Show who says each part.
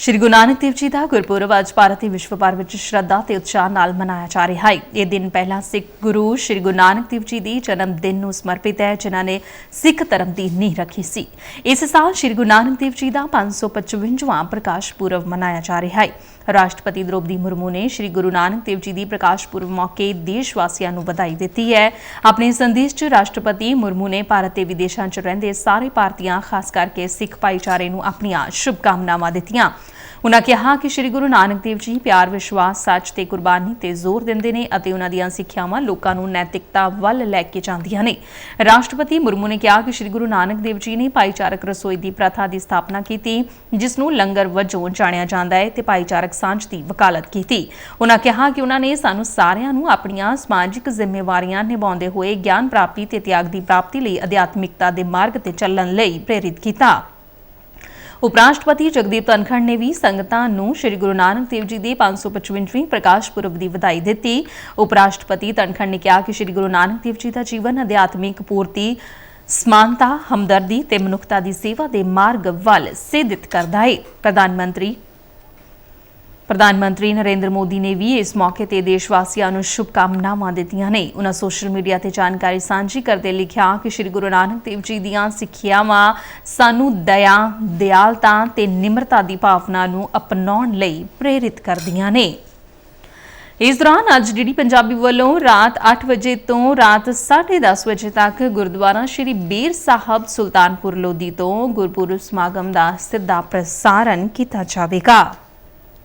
Speaker 1: ਸ਼੍ਰੀ ਗੁਰੂ ਨਾਨਕ ਦੇਵ ਜੀ ਦਾ ਗੁਰਪੁਰਬ ਅੱਜ ਭਾਰਤ ਤੇ ਵਿਸ਼ਵ ਭਰ ਵਿੱਚ ਸ਼ਰਧਾ ਤੇ ਉਤਸ਼ਾਹ ਨਾਲ ਮਨਾਇਆ ਜਾ ਰਿਹਾ ਹੈ। ਇਹ ਦਿਨ ਪਹਿਲਾਂ ਸਿੱਖ ਗੁਰੂ ਸ਼੍ਰੀ ਗੁਰੂ ਨਾਨਕ ਦੇਵ ਜੀ ਦੀ ਜਨਮ ਦਿਨ ਨੂੰ ਸਮਰਪਿਤ ਹੈ, ਜਿਨ੍ਹਾਂ ਨੇ ਸਿੱਖ ਧਰਮ ਦੀ ਨੀਂਹ ਰੱਖੀ ਸੀ। ਇਸ ਸਾਲ ਸ਼੍ਰੀ ਗੁਰੂ ਨਾਨਕ ਦੇਵ ਜੀ ਦਾ 555ਵਾਂ ਪ੍ਰਕਾਸ਼ ਪੁਰਬ ਮਨਾਇਆ ਜਾ ਰਿਹਾ ਹੈ। ਰਾਸ਼ਟਰਪਤੀ ਦ੍ਰੋਪਦੀ ਮੁਰਮੂ ਨੇ ਸ਼੍ਰੀ ਗੁਰੂ ਨਾਨਕ ਦੇਵ ਜੀ ਦੀ ਪ੍ਰਕਾਸ਼ ਪੁਰਬ ਮੌਕੇ ਦੇਸ਼ ਵਾਸੀਆਂ ਨੂੰ ਵਧਾਈ ਦਿੱਤੀ ਹੈ। ਆਪਣੇ ਸੰਦੇਸ਼ 'ਚ ਰਾਸ਼ਟਰਪਤੀ ਮੁਰਮੂ ਨੇ ਭਾਰਤ ਤੇ ਵਿਦੇਸ਼ਾਂ 'ਚ ਰਹਿੰਦੇ ਸਾਰੇ ਭਾਰਤੀਆਂ, ਖਾਸ ਕਰਕੇ ਸਿੱਖ ਭਾਈਚਾਰੇ ਨੂੰ ਆਪਣੀਆਂ ਸ਼ੁਭਕਾਮਨਾਵਾਂ ਦਿੱਤੀਆਂ। ਉਨ੍ਹਾਂ ਕਿਹਾ ਕਿ ਸ਼੍ਰੀ ਗੁਰੂ ਨਾਨਕ ਦੇਵ ਜੀ ਪਿਆਰ, ਵਿਸ਼ਵਾਸ, ਸੱਚ ਤੇ ਕੁਰਬਾਨੀ ਤੇ ਜ਼ੋਰ ਦਿੰਦੇ ਨੇ ਅਤੇ ਉਹਨਾਂ ਦੀਆਂ ਸਿੱਖਿਆਵਾਂ ਲੋਕਾਂ ਨੂੰ ਨੈਤਿਕਤਾ ਵੱਲ ਲੈ ਕੇ ਜਾਂਦੀਆਂ ਨੇ। ਰਾਸ਼ਟਰਪਤੀ ਮੁਰਮੂ ਨੇ ਕਿਹਾ ਕਿ ਸ਼੍ਰੀ ਗੁਰੂ ਨਾਨਕ ਦੇਵ ਜੀ ਨੇ ਭਾਈਚਾਰਕ ਰਸੋਈ ਦੀ ਪ੍ਰਥਾ ਦੀ ਸਥਾਪਨਾ ਕੀਤੀ, ਜਿਸ ਨੂੰ ਲੰਗਰ ਵਜੋਂ ਜਾਣਿਆ ਜਾਂਦਾ ਹੈ ਤੇ ਭਾਈਚਾਰਕ ਸਾਂਝ ਦੀ ਵਕਾਲਤ ਕੀਤੀ। ਉਨ੍ਹਾਂ ਕਿਹਾ ਕਿ ਉਹਨਾਂ ਨੇ ਸਾਨੂੰ ਸਾਰਿਆਂ ਨੂੰ ਆਪਣੀਆਂ ਸਮਾਜਿਕ ਜ਼ਿੰਮੇਵਾਰੀਆਂ ਨਿਭਾਉਂਦੇ ਹੋਏ ਗਿਆਨ ਪ੍ਰਾਪਤੀ ਤੇ ਤਿਆਗ ਦੀ ਪ੍ਰਾਪਤੀ ਲਈ ਅਧਿਆਤਮਿਕਤਾ ਦੇ ਮਾਰਗ ਤੇ ਚੱਲਣ ਲਈ ਪ੍ਰੇਰਿਤ ਕੀਤਾ। ਉਪ ਰਾਸ਼ਟਰਪਤੀ ਜਗਦੀਪ ਧਨਖੜ ਨੇ ਵੀ ਸੰਗਤਾਂ ਨੂੰ ਸ੍ਰੀ ਗੁਰੂ ਨਾਨਕ ਦੇਵ ਜੀ ਦੀ 555ਵੀਂ ਪ੍ਰਕਾਸ਼ ਪੁਰਬ ਦੀ ਵਧਾਈ ਦਿੱਤੀ। ਉਪ ਰਾਸ਼ਟਰਪਤੀ ਧਨਖੜ ਨੇ ਕਿਹਾ ਕਿ ਸ੍ਰੀ ਗੁਰੂ ਨਾਨਕ ਦੇਵ ਜੀ ਦਾ ਜੀਵਨ ਅਧਿਆਤਮਿਕ, ਪੂਰਤੀ, ਸਮਾਨਤਾ, ਹਮਦਰਦੀ ਤੇ ਮਨੁੱਖਤਾ ਦੀ ਸੇਵਾ ਦੇ ਮਾਰਗ ਵੱਲ ਸਿੱਧਿਤ ਕਰਦਾ ਹੈ ਪ੍ਰਧਾਨ ਮੰਤਰੀ ਪ੍ਰਧਾਨ ਮੰਤਰੀ ਨਰਿੰਦਰ ਮੋਦੀ ਨੇ ਵੀ ਇਸ ਮੌਕੇ ਤੇ ਦੇਸ਼ ਵਾਸੀਆਂ ਨੂੰ ਸ਼ੁਭਕਾਮਨਾਵਾਂ ਦਿੱਤੀਆਂ ਨੇ। ਉਹਨਾਂ ਸੋਸ਼ਲ ਮੀਡੀਆ ਤੇ ਜਾਣਕਾਰੀ ਸਾਂਝੀ ਕਰਦੇ ਲਿਖਿਆ ਕਿ ਸ੍ਰੀ ਗੁਰੂ ਨਾਨਕ ਦੇਵ ਜੀ ਦੀਆਂ ਸਿੱਖਿਆਵਾਂ ਸਾਨੂੰ ਦਇਆ, ਦਿਆਲਤਾ ਤੇ ਨਿਮਰਤਾ ਦੀ ਭਾਵਨਾ ਨੂੰ ਅਪਣਾਉਣ ਲਈ ਪ੍ਰੇਰਿਤ ਕਰਦੀਆਂ ਨੇ। ਇਸ ਦੌਰਾਨ ਅੱਜ ਡੀਡੀ ਪੰਜਾਬੀ ਵੱਲੋਂ ਰਾਤ 8 ਵਜੇ ਤੋਂ ਰਾਤ 10:30 ਵਜੇ ਤੱਕ ਗੁਰਦੁਆਰਾ ਸ਼੍ਰੀ ਬੀਰ ਸਾਹਿਬ ਸੁਲਤਾਨਪੁਰ ਲੋਧੀ ਤੋਂ ਗੁਰਪੁਰਬ ਸਮਾਗਮ ਦਾ ਸਿੱਧਾ ਪ੍ਰਸਾਰਣ ਕੀਤਾ ਜਾਵੇਗਾ।